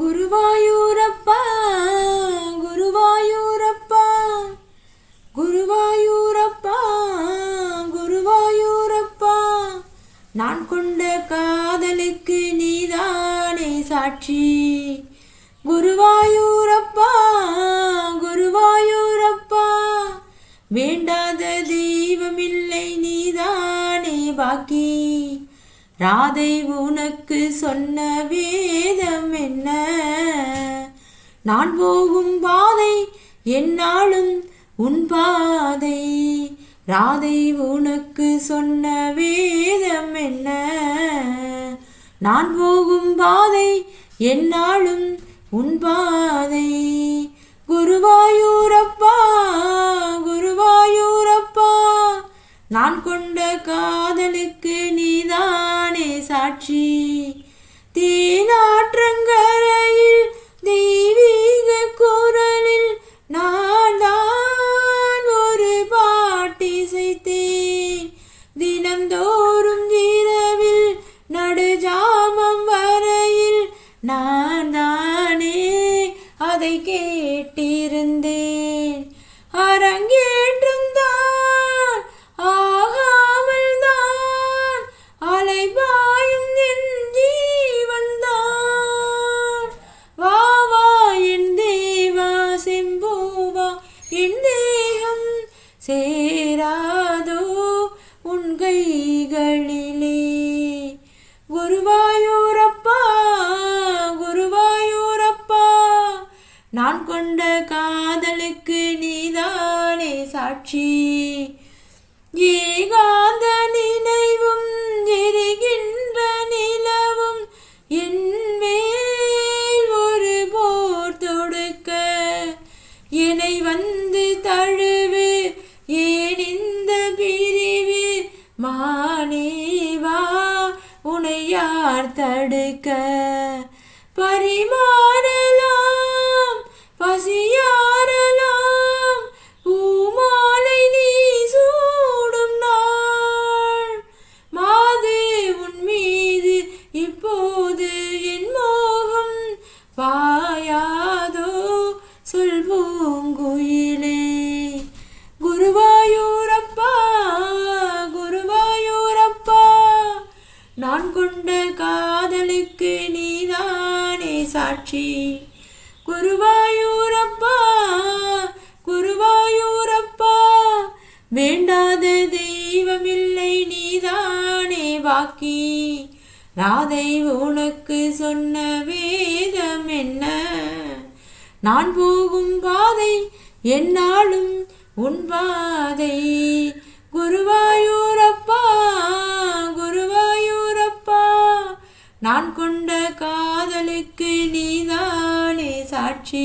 குருவாயூரப்பா குருவாயூரப்பா குருவாயூரப்பா குருவாயூரப்பா. நான் கொண்ட காதலுக்கு நீதானே சாட்சி. குருவாயூரப்பா குருவாயூரப்பா. வேண்டாத தெய்வமில்லை நீதானே பாக்கி. ராதை உனக்கு சொன்ன வேதம் என்ன? நான் போகும் பாதை என்னாலும் உன் பாதை. ராதை உனக்கு சொன்ன வேதம் என்ன? நான் போகும் பாதை என்னாலும் உன் பாதை. குருவாயூரப்பா காட்சி. தீநாற்றங்கரையில் தெய்வீக குரலில் நான் தான் ஒரு பாட்டிசைத்தேன் தினந்தோறும் இரவில் நடுஜாமம் வரையில் நான் தானே அதை கே போவா? என் தேகம் சேராதோ உன் கைகளிலே? குருவாயூரப்பா குருவாயூரப்பா நான் கொண்ட காதலுக்கு நீதானே சாட்சி? தழுவு ஏன் இந்த பிரிவு மானேவா உனை யார் தடுக்க? பரிமாறலாம் பசியாரலாம் பூமாலை நீ சூடும் நாள். மாது உன் மீது இப்போது என் மோகம் பா நான் கொண்ட காதலுக்கு நீதானே சாட்சி? குருவாயூரப்பா குருவாயூரப்பா வேண்டாத தெய்வமில்லை நீதானே வாக்கி? ராதை உனக்கு சொன்ன வேதம் என்ன? நான் போகும் பாதை என்னாலும் உன் பாதை. கொண்ட காதலுக்கு நீதானே சாட்சி?